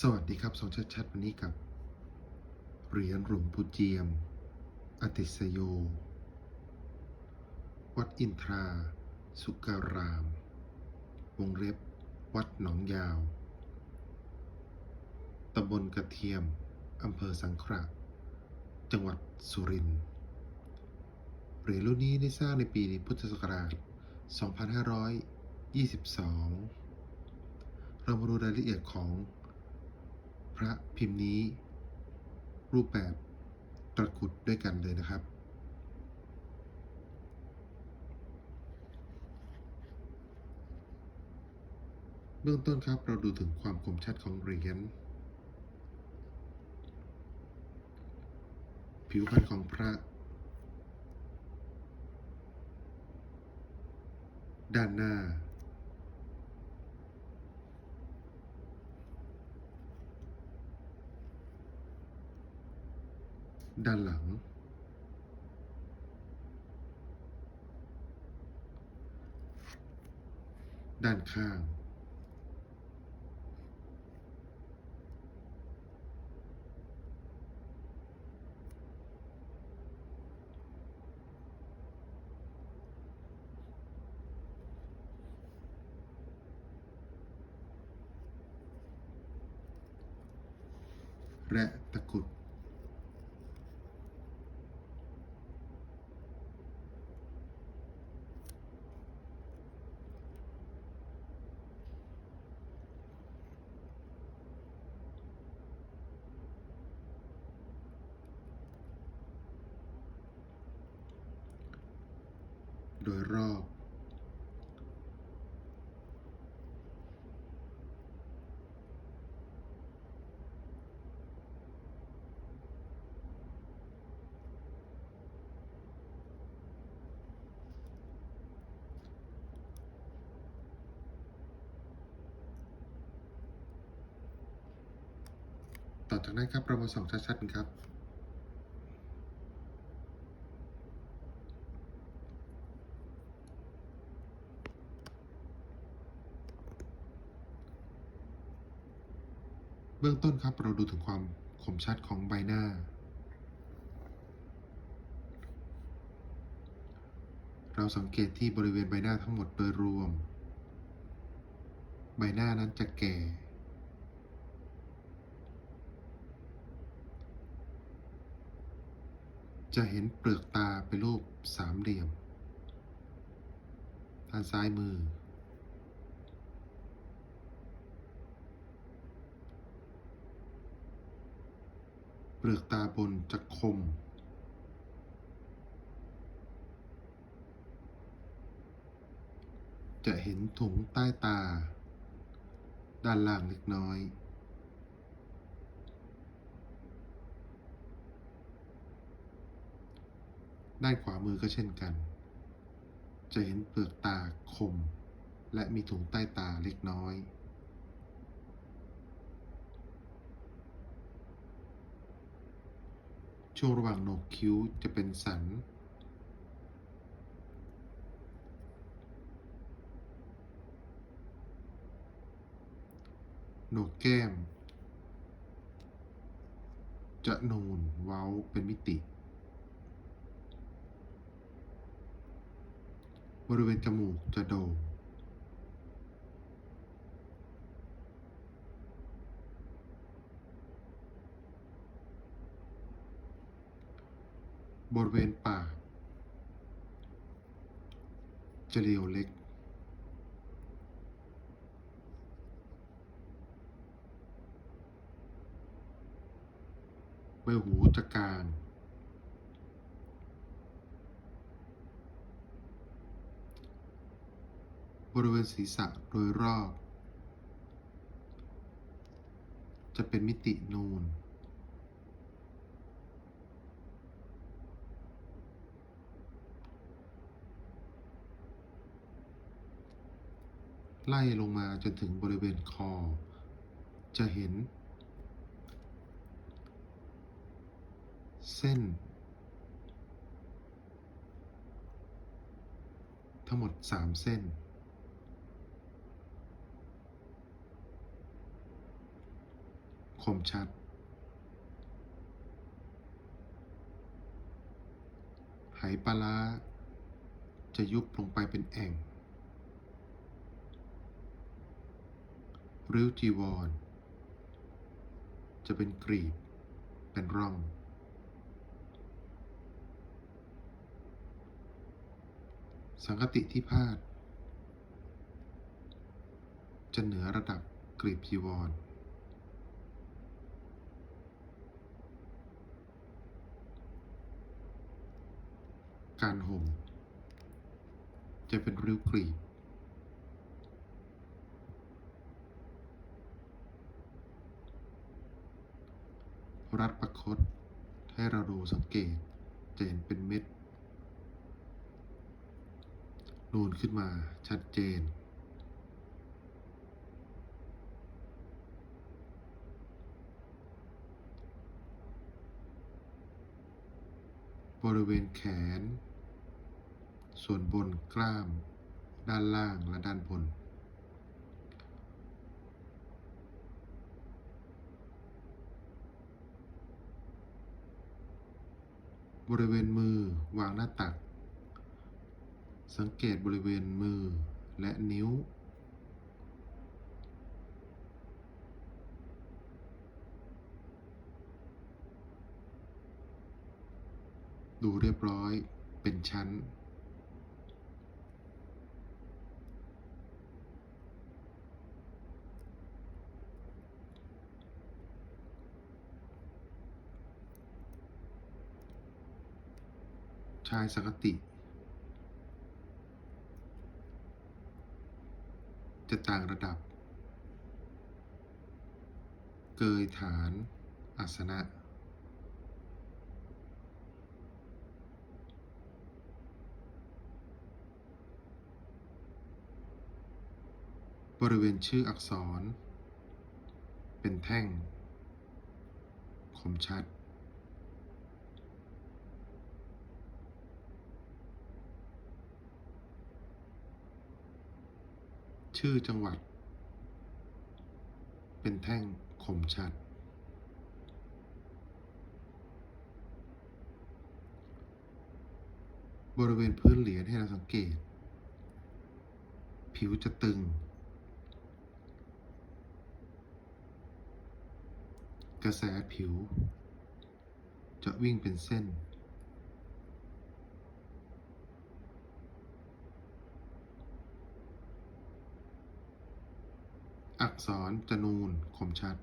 สวัสดีครับสองชัดชัดวันนี้กับเหรียญหลวงปู่เจียม อติสโย วัดอินทรา สุการาม วงเล็บ วัดหนองยาว ตำบลกระเทียม อำเภอสังขละจังหวัดสุรินทร์ เหรียญรุ่นนี้ได้สร้างในปีพุทธศักราช 2522 เรามาดูรายละเอียดของ ระพิมพ์นี้ รูปแบบตระกุดด้วยกันเลยนะครับ เบื้องต้นครับเราดูถึงความคมชัดของเหรียญผิวพรรณของพระ ด้านหน้า ด้านหลัง ด้านข้าง และตะกุด โดยรอบ ต่อจากนั้นครับเรามาส่องชัดๆกันครับ เบื้องต้นครับเราดูถึงความคมชัดของใบหน้า เราสังเกตที่บริเวณใบหน้าทั้งหมดโดยรวม ใบหน้านั้นจะแก่ จะเห็นเปลือกตาเป็นรูปสามเหลี่ยม ด้านซ้ายมือ เปลือกตาบนจะคม จะเห็นถุงใต้ตา ด้านล่างเล็กน้อยด้านขวามือก็เช่นกัน จะเห็นเปลือกตาคม และมีถุงใต้ตาเล็กน้อย ช่วงระหว่างโหนกคิ้วจะเป็นสัน โหนกแก้ม จะนูนเว้าเป็นมิติ บริเวณจมูกจะโด่ง บริเวณปากจะเรียวเล็ก ใบหูจะกางบริเวณศีรษะโดยรอบ จะเป็นมิตินูน ไล่ลงมาจนถึงบริเวณคอ จะเห็น เส้น ทั้งหมด 3 เส้น คมชัด ไหปลาร้าจะยุบลงไปเป็นแอ่ง ริ้วจีวร จะเป็นกรีบ เป็นร่อง สังคติที่พาด จะเหนือระดับกรีบจีวรการห่มจะเป็นริ้วกรีบ รัดประคตให้เราดูสังเกตจะเห็นเป็นเม็ด นูนขึ้นมาชัดเจน บริเวณแขน ส่วนบนกล้าม ด้านล่างและด้านบน บริเวณมือวางหน้าตัก สังเกตบริเวณมือและนิ้ว ดูเรียบร้อยเป็นชั้นายสักติ จะต่างระดับ เกยฐานอาสนะ บริเวณชื่ออักษร เป็นแท่ง คมชัด ชื่อจังหวัด เป็นแท่งคมชัด บริเวณพื้นเหรียญให้เราสังเกต ผิวจะตึง กระแสผิว จะวิ่งเป็นเส้น อักษรจะนูนคมชัด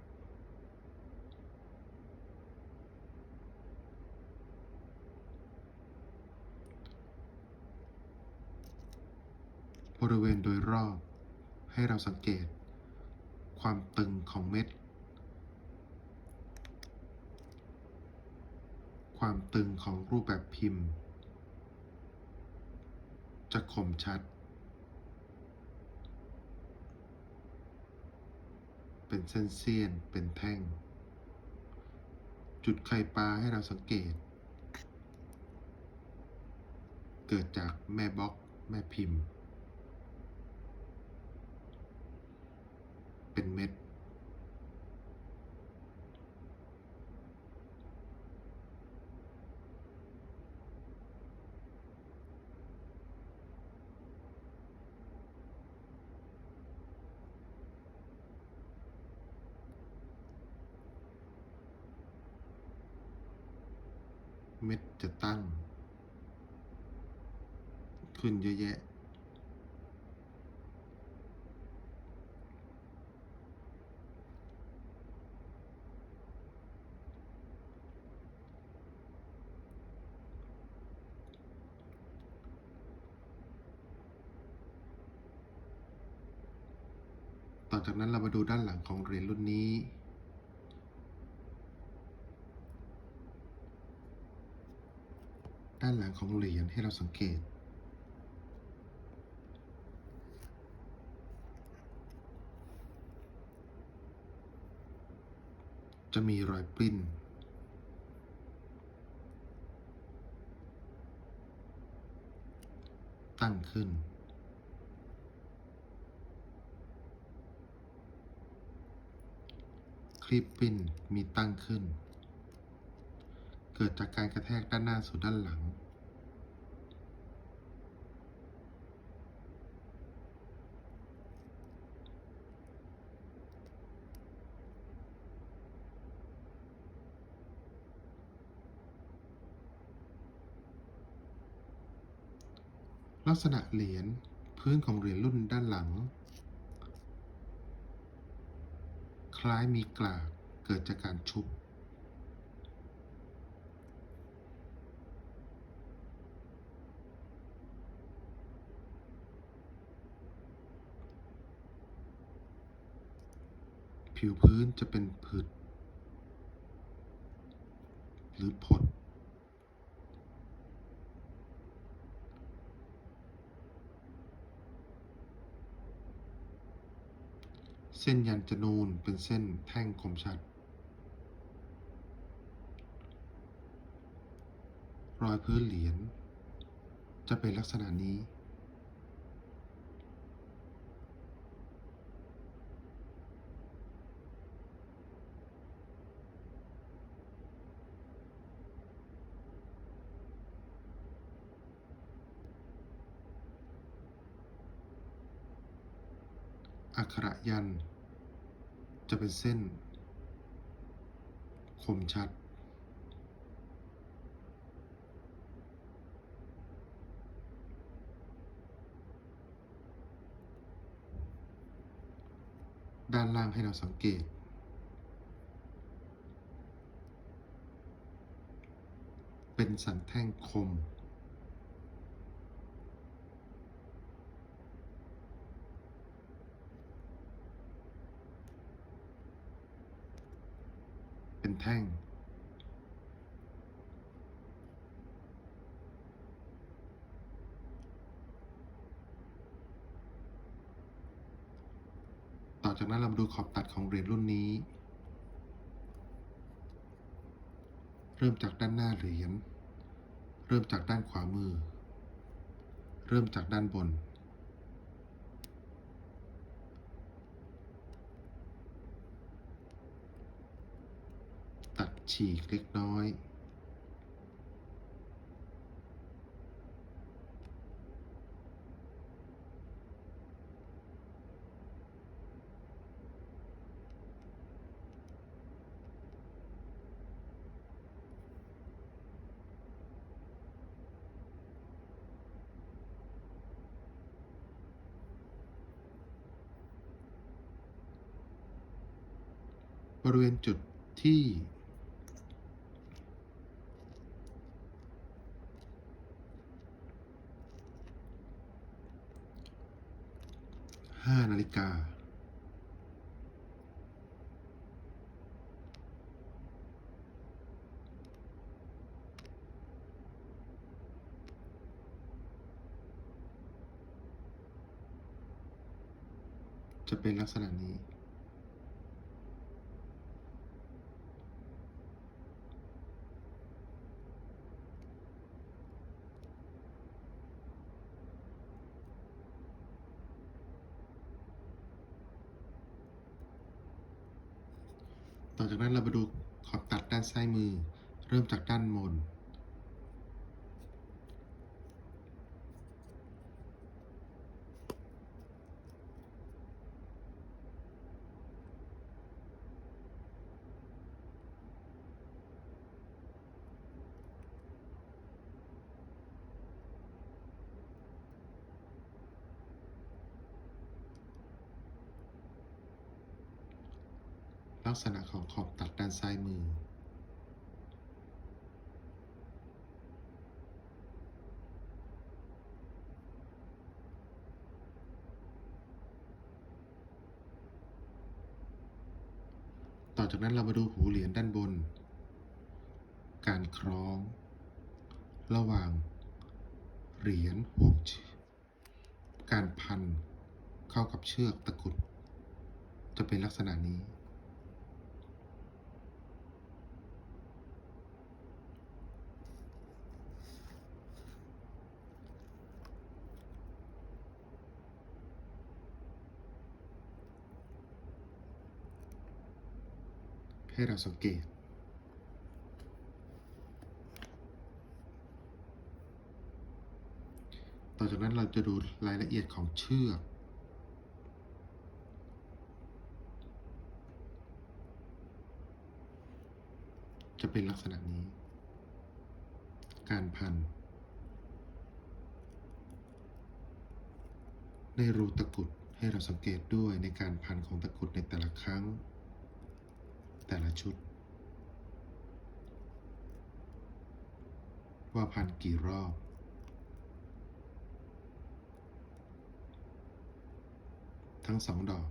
บริเวณโดยรอบ ให้เราสังเกต ความตึงของเม็ด ความตึงของรูปแบบพิมพ์ จะคมชัด เป็นเส้นเสี้ยน เป็นแท่ง จุดไข่ปลาให้เราสังเกต เกิดจากแม่บล็อกแม่พิมพ์ เป็นเม็ด เม็ดจะตั้ง ขึ้นเยอะแยะ ต่อจากนั้นเรามาดูด้านหลังของเหรียญรุ่นนี้ ด้านหลังของเหรียญให้เราสังเกต จะมีรอยปิ้นตั้งขึ้นคคลีปปิ้นมีตั้งขึ้น เกิดจากการกระแทกด้านหน้าสู่ด้านหลัง ลักษณะเหรียญพื้นของเหรียญรุ่นด้านหลัง คล้ายมีกลากเกิดจากการชุบ ผิวพื้นจะเป็นผึดหรือผด เส้นยันจะนูนเป็นเส้นแท่งคมชัด รอยพื้นเหรียญจะเป็นลักษณะนี้ อักขระยัน จะเป็นเส้น คมชัด ด้านล่างให้เราสังเกต เป็นสันแท่งคม เป็นแท่ง ต่อจากนั้นเรามาดูขอบตัดของเหรียญรุ่นนี้ เริ่มจากด้านหน้าเหรียญ เริ่มจากด้านขวามือ เริ่มจากด้านบน ตัด ฉีกเล็กน้อยบริเวณจุดที่ ห้านาฬิกาจะเป็นลักษณะนี้ ต่อจากนั้นเรามาดูขอบตัดด้านซ้ายมือ เริ่มจากด้านบน ลักษณะของขอบตัดด้านซ้ายมือ ต่อจากนั้นเรามาดูหูเหรียญด้านบน การคล้อง ระหว่าง เหรียญห่วงเชือกการพันเข้ากับเชือกตะกุด จะเป็นลักษณะนี้ ต ให้เราสังเกต ต่อจากนั้นเราจะดูรายละเอียดของเชือกจะเป็นลักษณะนี้ การพัน ในรูตะกุดให้เราสังเกตด้วยในการพันของตะกุดในแต่ละครั้ง แต่ละชุด ว่าพันกี่รอบ ทั้งสองดอก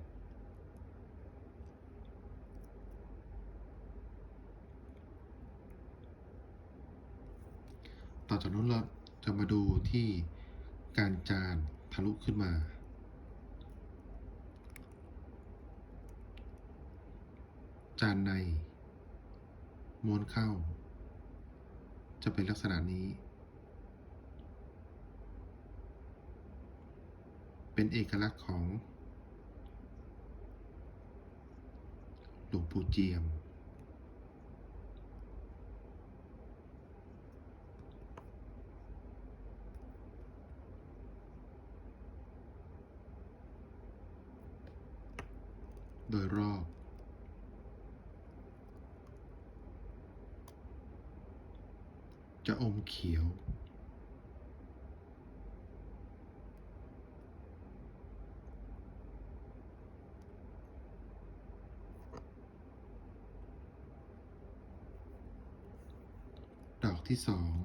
ต่อจากนั้นเราจะมาดูที่การจานทะลุขึ้นมา จานในม้วนเข้า จะเป็นลักษณะนี้ เป็นเอกลักษณ์ของ หลวงปู่เจียม โดยรอบ จะอม เขียว ดอกที่สอง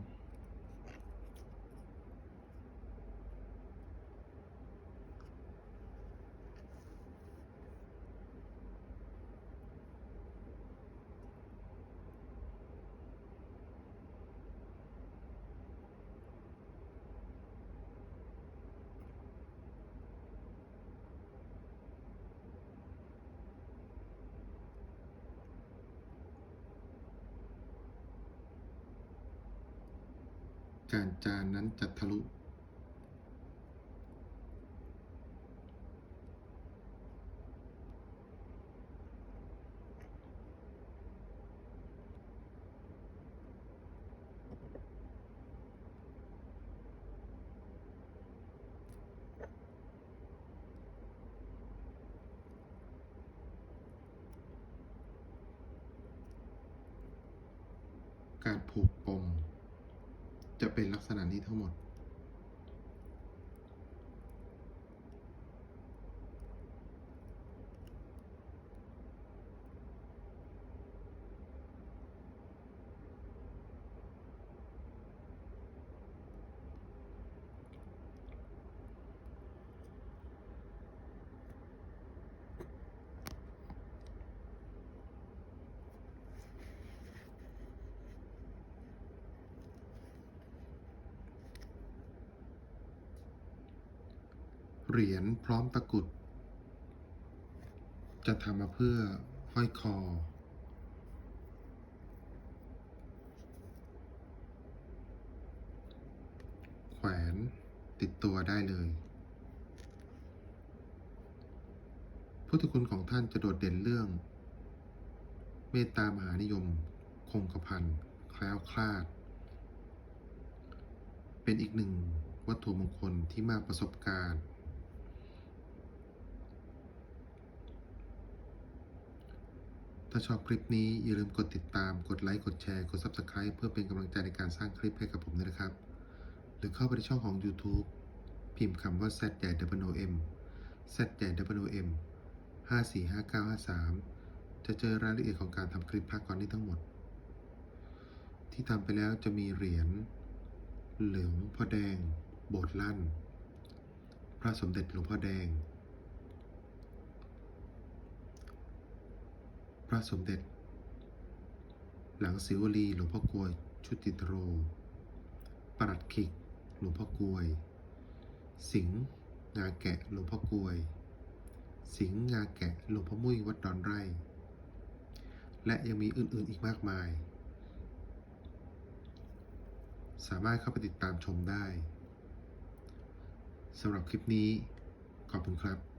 การจานนั้นจะทะลุ การผูกปม จะเป็นลักษณะนี้ทั้งหมด เหรียญพร้อมตะกุด จะทำมาเพื่อห้อยคอ แขวนติดตัวได้เลย พุทธคุณของท่านจะโดดเด่นเรื่อง เมตตามหานิยม คงกระพันแคล้วคลาด เป็นอีกหนึ่งวัตถุมงคลที่มากประสบการณ์ ถ้าชอบคลิปนี้อย่าลืมกดติดตาม กดไลค์ กดแชร์ กด Subscribe เพื่อเป็นกำลังใจในการสร้างคลิปให้กับผมด้วยนะครับ หรือเข้าไปในช่องของ YouTube พิมพ์คำว่า Z ใหญ่ W M Z ใหญ่ W M 545953 จะเจอรายละเอียดของการทำคลิปภาคก่อนนี้ทั้งหมด ที่ทำไปแล้วจะมีเหรียญเหลืองพ่อแดง โบสถ์ลั่น พระสมเด็จหลวงพ่อแดง พ ระสมเด็จ หลังศิวลีหลวงพ่อกลวยชุติตโร ปรัดขิกหลวงพ่อกลวย สิงห์งาแกะหลวงพ่อกลวย สิงห์งาแกะหลวงพ่อมุ้ยวัดดอนไร่ และยังมีอื่นๆอีกมากมาย สามารถเข้าไปติดตามชมได้สำหรับคลิปนี้ ขอบคุณครับ